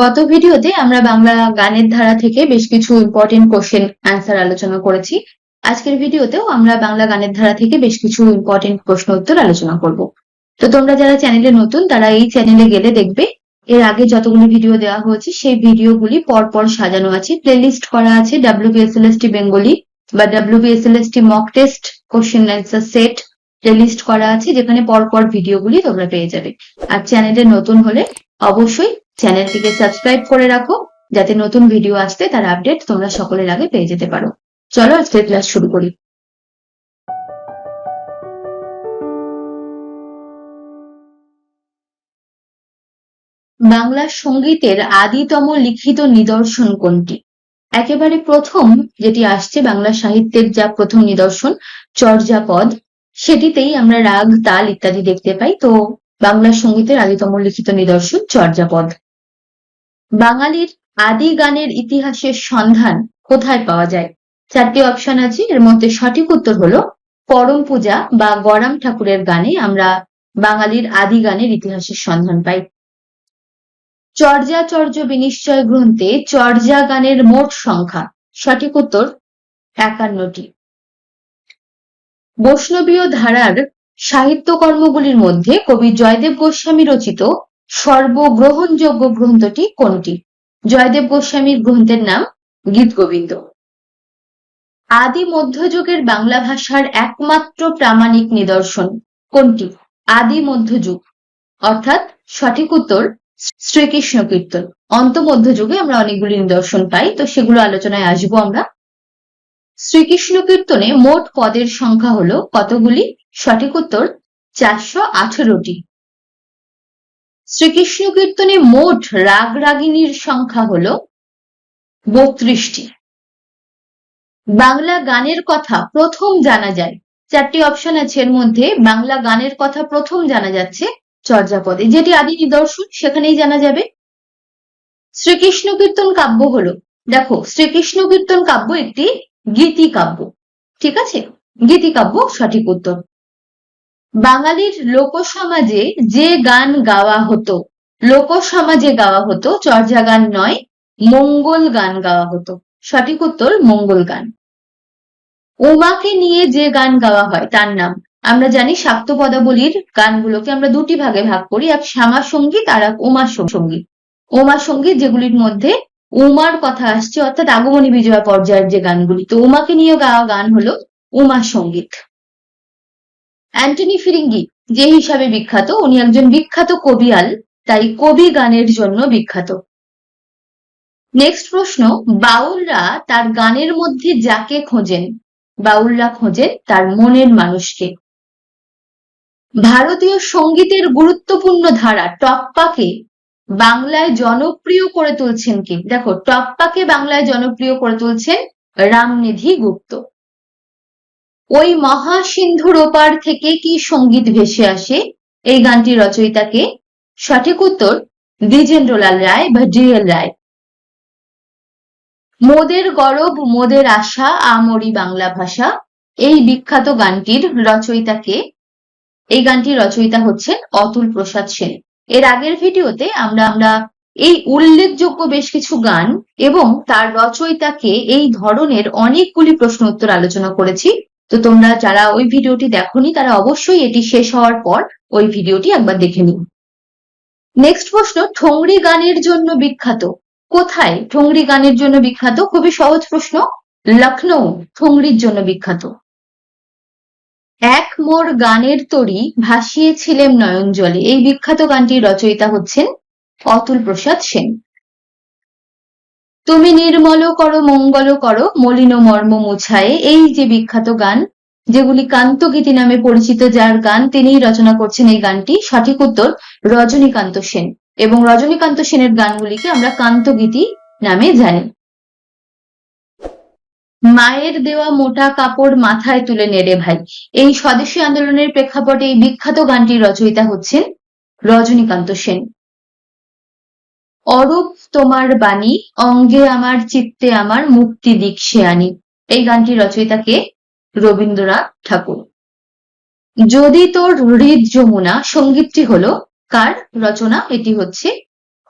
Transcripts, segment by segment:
গত ভিডিওতে আমরা বাংলা গানের ধারা থেকে বেশ কিছু ইম্পর্টেন্ট কোশ্চেন অ্যান্সার আলোচনা করেছি। আজকের ভিডিওতেও আমরা বাংলা গানের ধারা থেকে বেশ কিছু ইম্পর্টেন্ট প্রশ্ন উত্তর আলোচনা করব। তো তোমরা যারা চ্যানেলে নতুন, তারা এই চ্যানেলে গেলে দেখবে, এর আগে যতগুলো ভিডিও দেওয়া হয়েছে, সেই ভিডিওগুলি পরপর সাজানো আছে। প্লেলিস্ট করা আছে ডাব্লিউবিএসএলএসটি বেঙ্গলি বা WBSLST mock test question answer set playlist করা আছে, যেখানে পরপর ভিডিওগুলি তোমরা পেয়ে যাবে। আর চ্যানেলে নতুন হলে অবশ্যই চ্যানেলটিকে সাবস্ক্রাইব করে রাখো, যাতে নতুন ভিডিও আসতে তার আপডেট তোমরা সকলের আগে পেয়ে যেতে পারো। চলো আজকের ক্লাস শুরু করি। বাংলা সঙ্গীতের আদিতম লিখিত নিদর্শন কোনটি? একেবারে প্রথম যেটি আসছে বাংলা সাহিত্যের যা প্রথম নিদর্শন, চর্যাপদ, সেটিতেই আমরা রাগ, তাল ইত্যাদি দেখতে পাই। তো বাংলা সঙ্গীতের আদিতম লিখিত নিদর্শন চর্যাপদ। বাঙালির আদি গানের ইতিহাসের সন্ধান কোথায় পাওয়া যায়? চারটি অপশন আছে, এর মধ্যে সঠিক উত্তর হলো পরম পূজা বা গরাম ঠাকুরের গানে আমরা বাঙালির আদি গানের ইতিহাসের সন্ধান পাই। চর্যাচর্য বিনিশ্চয় গ্রন্থে চর্যা গানের মোট সংখ্যা, সঠিক উত্তর একান্নটি। বৈষ্ণবীয় ধারার সাহিত্যকর্মগুলির মধ্যে কবি জয়দেব গোস্বামী রচিত সর্বগ্রহণযোগ্য গ্রন্থটি কোনটি? জয়দেব গোস্বামীর গ্রন্থের নাম গীত গোবিন্দ। আদি মধ্যযুগের বাংলা ভাষার একমাত্র প্রামাণিক নিদর্শন কোনটি? আদি মধ্যযুগ। অর্থাৎ সঠিক উত্তর শ্রীকৃষ্ণ কীর্তন। অন্ত মধ্যযুগে আমরা অনেকগুলি নিদর্শন পাই, তো সেগুলো আলোচনায় আসব আমরা। শ্রীকৃষ্ণ কীর্তনে মোট পদের সংখ্যা হলো কতগুলি? সঠিক উত্তর চারশো আঠেরোটি। শ্রীকৃষ্ণ কীর্তনে মোট রাগ রাগিনীর সংখ্যা হল বত্রিশটি। বাংলা গানের কথা প্রথম জানা যায়, চারটি অপশন আছে এর মধ্যে, বাংলা গানের কথা প্রথম জানা যাচ্ছে চর্যাপদে, যেটি আদি নিদর্শন, সেখানেই জানা যাবে। শ্রীকৃষ্ণ কীর্তন কাব্য হলো, দেখো, শ্রীকৃষ্ণ কীর্তন কাব্য একটি গীতি কাব্য, ঠিক আছে? গীতি কাব্য সঠিক উত্তর। বাঙালির লোকসমাজে যে গান গাওয়া হতো, লোকসমাজে গাওয়া হতো, চর্যা গান নয়, মঙ্গল গান গাওয়া হতো। সঠিক উত্তর, মঙ্গল গান। উমাকে নিয়ে যে গান গাওয়া হয়, তার নাম। আমরা জানি শাক্ত পদাবলীর গানগুলোকে আমরা দুটি ভাগে ভাগ করি, এক শ্যামা সংগীত আর এক উমা সংগীত। উমা সংগীত যেগুলির মধ্যে উমার কথা আসছে, অর্থাৎ আগমনী বিজয়া পর্যায়ের যে গানগুলি, তো উমাকে নিয়ে গাওয়া গান হলো উমা সংগীত। অ্যান্টনি ফিরিঙ্গি, যে হিসাবে বিখ্যাত, উনি একজন বিখ্যাত কবিয়াল, তাই কবি গানের জন্য বিখ্যাত। নেক্সট প্রশ্ন, বাউলরা তার গানের মধ্যে যাকে খোঁজেন? বাউলরা খোঁজেন তার মনের মানুষকে। ভারতীয় সঙ্গীতের গুরুত্বপূর্ণ ধারা টপ্পাকে বাংলায় জনপ্রিয় করে তুলছেন কে? দেখো টপ্পাকে বাংলায় জনপ্রিয় করে তুলছেন রামনিধি গুপ্ত। ওই মহাসিন্ধুর ওপার থেকে কি সংগীত ভেসে আসে? এই গানটির রচয়িতাকে সঠিক উত্তর দ্বিজেন্দ্রলাল রায় বা ডিএল রায়। মোদের গরব, মোদের আশা, আমরি বাংলা ভাষা। এই বিখ্যাত গানটির রচয়িতাকে, এই গানটির রচয়িতা হচ্ছেন অতুল প্রসাদ সেন। এর আগের ভিডিওতে আমরা আমরা এই উল্লেখযোগ্য বেশ কিছু গান এবং তার রচয়িতাকে এই ধরনের অনেকগুলি প্রশ্ন উত্তর আলোচনা করেছি। তো তোমরা যারা ওই ভিডিওটি দেখোনি, তারা অবশ্যই এটি শেষ হওয়ার পর ওই ভিডিওটি একবার দেখে নিন নেক্সট প্রশ্ন ঠোংরি গানের জন্য বিখ্যাত। কোথায় ঠোংরি গানের জন্য বিখ্যাত? খুবই সহজ প্রশ্ন লখনৌ ঠোংরির জন্য বিখ্যাত। এক মোর গানের তরি ভাসিয়েছিলেন নয়ন জলে। এই বিখ্যাত গানটির রচয়িতা হচ্ছেন অতুল প্রসাদ সেন। তুমি নির্মল করো, মঙ্গল করো, মলিন মর্ম মুছায়ে। এই যে বিখ্যাত গান, যেগুলি কান্তগীতি নামে পরিচিত, যার গান তিনিই রচনা করছেন এই গানটি, সঠিক উত্তর রজনীকান্ত সেন। এবং রজনীকান্ত সেনের গানগুলিকে আমরা কান্তগীতি নামে জানি। মায়ের দেওয়া মোটা কাপড় মাথায় তুলে নেড়ে ভাই। এই স্বদেশী আন্দোলনের প্রেক্ষাপটে এই বিখ্যাত গানটির রচয়িতা হচ্ছেন রজনীকান্ত সেন। অরূপ তোমার বাণী, অঙ্গে আমার চিত্তে আমার মুক্তি দীক্ষে আনি এই গানটির রচয়িতাকে রবীন্দ্রনাথ ঠাকুর। যদি তোর হৃদ যমুনা, সঙ্গীতটি হলো কার রচনা? এটি হচ্ছে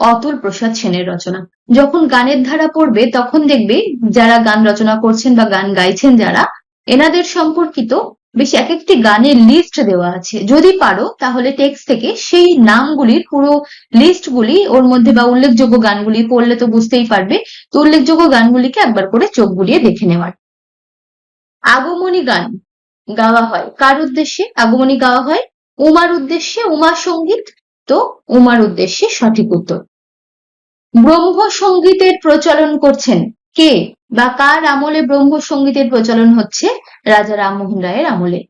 অতুল প্রসাদ সেনের রচনা। যখন গানের ধারা পড়বে, তখন দেখবে যারা গান রচনা করছেন বা গান গাইছেন যারা, এনাদের সম্পর্কিত বেশ এক একটি গানের লিস্ট দেওয়া আছে। যদি পারো, তাহলে টেক্সট থেকে সেই নামগুলির পুরো লিস্টগুলি ওর মধ্যে বা উল্লেখযোগ্য গানগুলি পড়লে তো বুঝতেই পারবে। তো উল্লেখযোগ্য গানগুলিকে একবার করে চোখ বুলিয়ে দেখে নেওয়ার। আগমনী গান গাওয়া হয় কার উদ্দেশ্যে? আগমনী গাওয়া হয় উমার উদ্দেশ্যে, উমা সংগীত, তো উমার উদ্দেশ্যে সঠিক উত্তর। ব্রহ্ম সঙ্গীতের প্রচলন করছেন কে বা কার আমলে ব্রহ্ম সঙ্গীতের প্রচলন হচ্ছে? রাজা রামমোহন রায়ের আমলে।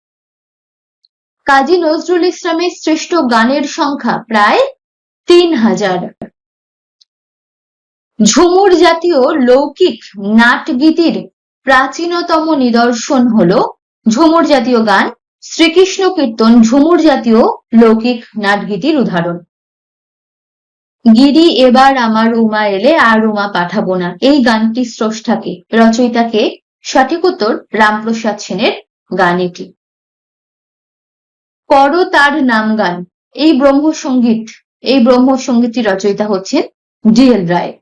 কাজী নজরুল ইসলামের শ্রেষ্ঠ গানের সংখ্যা প্রায় তিন হাজার। ঝুমুর জাতীয় লৌকিক নাটগীতির প্রাচীনতম নিদর্শন হল ঝুমুর জাতীয় গান শ্রীকৃষ্ণ কীর্তন ঝুমুর জাতীয় লৌকিক নাটগীতির উদাহরণ। গিরি, এবার আমার উমা এলে আর উমা পাঠাবো না। এই গানটি স্রষ্টাকে, রচয়িতাকে, সঠিক উত্তর রামপ্রসাদ সেনের গান এটি করো তার নাম গান। এই ব্রহ্ম সংগীত এই ব্রহ্ম সঙ্গীতটি রচয়িতা হচ্ছেন ডিএল রায়।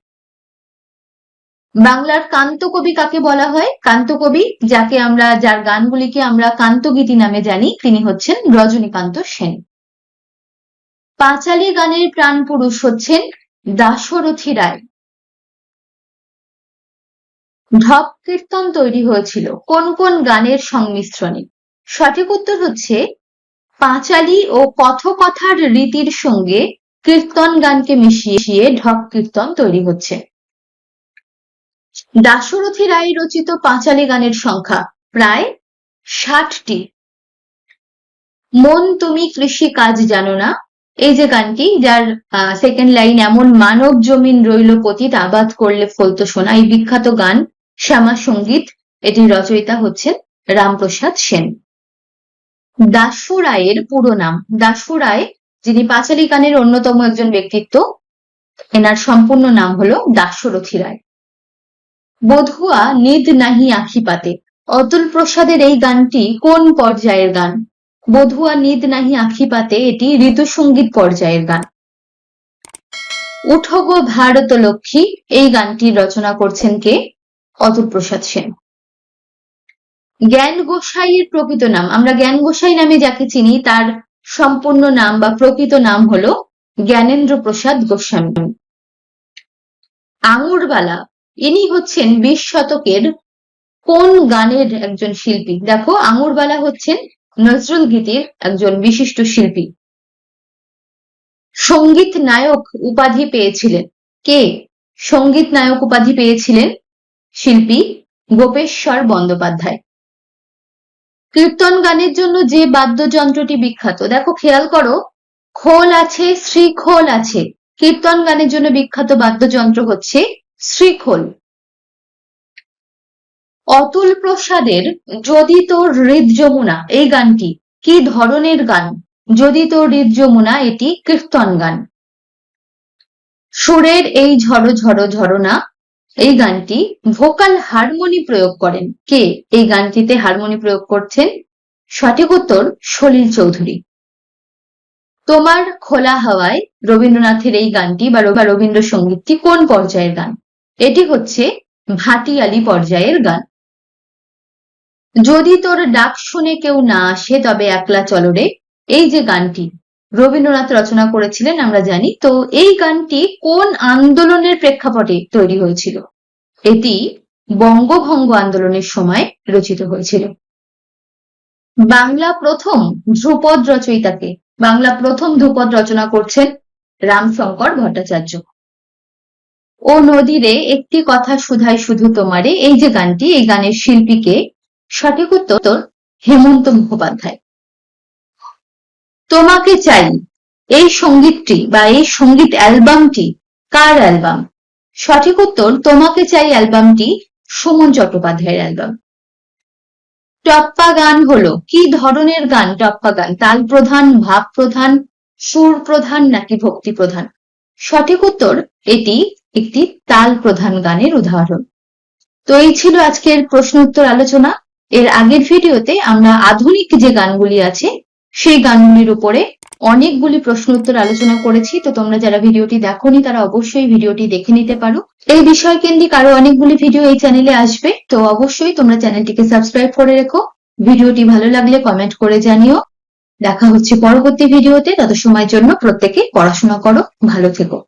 বাংলার কান্ত কবি কাকে বলা হয়? কান্ত কবি, যাকে আমরা, যার গানগুলিকে আমরা কান্তগীতি নামে জানি, তিনি হচ্ছেন রজনীকান্ত সেন। পাঁচালী গানের প্রাণ পুরুষ হচ্ছেন দাশরথী রায়। ঢপ কীর্তন তৈরি হয়েছিল। কোন কোন গানের সংমিশ্রণে? সঠিক উত্তর হচ্ছে, পাঁচালী ও কথকথার রীতির সঙ্গে কীর্তন গানকে মিশিয়ে ঢপ কীর্তন তৈরি হচ্ছে। দাশরথী রায় রচিত পাঁচালী গানের সংখ্যা প্রায় ষাটটি। মন তুমি কৃষি কাজ জানো না এই যে গানটি, যার সেকেন্ড লাইন এমন মানব জমিন রইল পতিত, আবাদ করলে ফলতো শোনা এই বিখ্যাত গান শ্যামা সংগীত। এটির রচয়িতা হচ্ছেন রামপ্রসাদ সেন। দাসু রায়ের পুরো নাম। দাসু রায়, যিনি পাঁচালী গানের অন্যতম একজন ব্যক্তিত্ব, এনার সম্পূর্ণ নাম হলো দাসরথী রায়। বধুয়া, নিদ নাহি আখি পাতে অতুল প্রসাদের এই গানটি কোন পর্যায়ের গান? বধুয়া নিদ নাহি আখি পাতে, এটি ঋতুসঙ্গীত পর্যায়ের গান। উঠো ভারত লক্ষ্মী, এই গানটি রচনা করছেন কে? অতুল প্রসাদ সেন। জ্ঞান গোসাইয়ের প্রকৃত নাম, আমরা জ্ঞান গোসাই নামে যাকে চিনি, তার সম্পূর্ণ নাম বা প্রকৃত নাম হলো জ্ঞানেন্দ্র প্রসাদ গোস্বামী। আঙুরবালা, ইনি হচ্ছেন বিশ শতকের কোন গানের একজন শিল্পী? দেখো, আঙুরবালা হচ্ছেন নজরুল গীতির একজন বিশিষ্ট শিল্পী। সংগীত নায়ক উপাধি পেয়েছিলেন। কে? সংগীত নায়ক উপাধি পেয়েছিলেন শিল্পী গোপেশ্বর বন্দ্যোপাধ্যায়। কীর্তন গানের জন্য যে বাদ্যযন্ত্রটি বিখ্যাত, দেখো খেয়াল করো, খোল আছে, শ্রীখোল আছে। কীর্তন গানের জন্য বিখ্যাত বাদ্যযন্ত্র হচ্ছে শ্রীখোল। অতুল প্রসাদের যদি তোর হৃদ যমুনা, এই গানটি কি ধরনের গান? যদি তোর হৃদ যমুনা, এটি কীর্তন গান। সুরের এই ঝড়ো ঝড়ো ঝরনা, এই গানটি ভোকাল হারমোনি প্রয়োগ করেন। কে এই গানটিতে হারমোনি প্রয়োগ করছেন? সঠিক উত্তর সলিল চৌধুরী। তোমার খোলা হাওয়ায় রবীন্দ্রনাথের এই গানটি বা রবীন্দ্রসঙ্গীতটি কোন পর্যায়ের গান? এটি হচ্ছে ভাটিয়ালি পর্যায়ের গান। যদি তোর ডাক শুনে কেউ না আসে, তবে একলা চলরে এই যে গানটি। রবীন্দ্রনাথ রচনা করেছিলেন, আমরা জানি। তো এই গানটি কোন আন্দোলনের প্রেক্ষাপটে তৈরি হয়েছিল? এটি বঙ্গভঙ্গ আন্দোলনের সময় রচিত হয়েছিল। বাংলা প্রথম ধ্রুপদ রচয়িতাকে, বাংলা প্রথম ধ্রুপদ রচনা করছেন রামশঙ্কর ভট্টাচার্য। ও নদীরে একটি কথা শুধাই শুধু তোমারে, এই যে গানটি, এই গানের শিল্পীকে সঠিক উত্তর হেমন্ত মুখোপাধ্যায়। তোমাকে চাই এই সঙ্গীতটি বা এই সংগীত অ্যালবামটি কার অ্যালবাম? সঠিক উত্তর তোমাকে চাই অ্যালবামটি সুমন চট্টোপাধ্যায়ের অ্যালবাম। টপ্পা গান হলো কি ধরনের গান টপ্পা গান? তাল প্রধান, ভাব প্রধান, সুর প্রধান নাকি ভক্তি প্রধান? সঠিক উত্তর এটি একটি তাল প্রধান গানের উদাহরণ। তো এই ছিল আজকের প্রশ্ন উত্তর আলোচনা। এর আগের ভিডিওতে আমরা আধুনিক যে গানগুলি আছে, সেই গানগুলির উপরে অনেকগুলি প্রশ্ন উত্তর আলোচনা করেছি। তো তোমরা যারা ভিডিওটি দেখোনি, তারা অবশ্যই ভিডিওটি দেখে নিতে পারো। এই বিষয় কেন্দ্রিক আরও অনেকগুলি ভিডিও এই চ্যানেলে আসবে। তো অবশ্যই তোমরা চ্যানেলটিকে সাবস্ক্রাইব করে রেখো। ভিডিওটি ভালো লাগলে কমেন্ট করে জানিও। দেখা হচ্ছে পরবর্তী ভিডিওতে। তত সময়ের জন্য প্রত্যেকে পড়াশোনা করো, ভালো থেকো।